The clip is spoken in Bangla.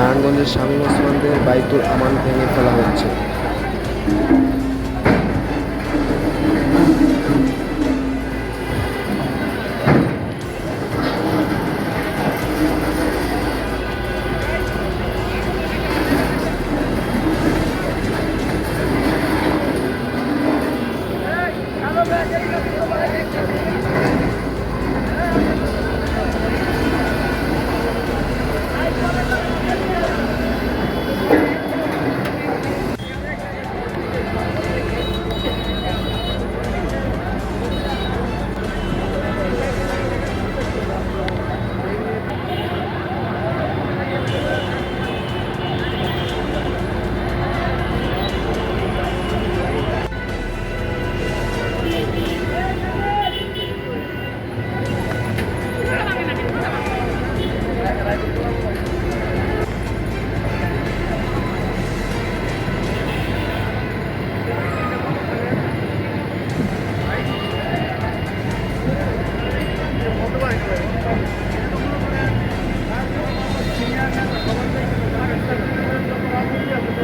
নারায়ণগঞ্জের স্বামী ওসমানদের বাইতুল আমান ভেঙে ফেলা হচ্ছে Thank you.